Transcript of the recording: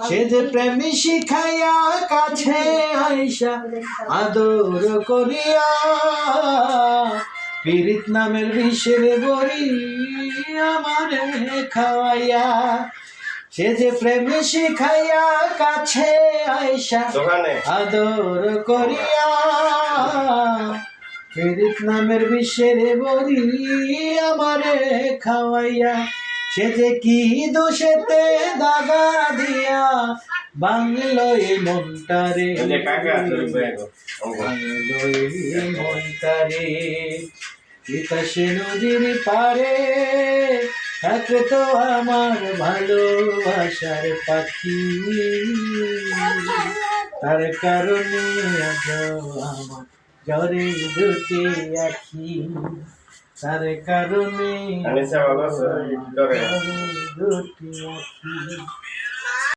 সে যে প্রেমী শিখাইয়া কাছে আইসা আদর করিয়া পীড়িত নামের বিষের বড়ি আমারে খাওয়াইয়া সে যে প্রেমী শিখাইয়া কাছে আইসা আদর করিয়া পীড়িত নামের বিষের বড়ি আমারে খাওয়াইয়া সে যে কি দোষেতে দাগা দিয়া বাংলো এই মনটারে বাংলো এই মনটারে বিকাশে নদীর পারে থাকে তো আমার ভালোবাসার পাখি। তার কারণে আজ আমার জ্বরে দুটি আখি। তার কারণে দুটি আখি।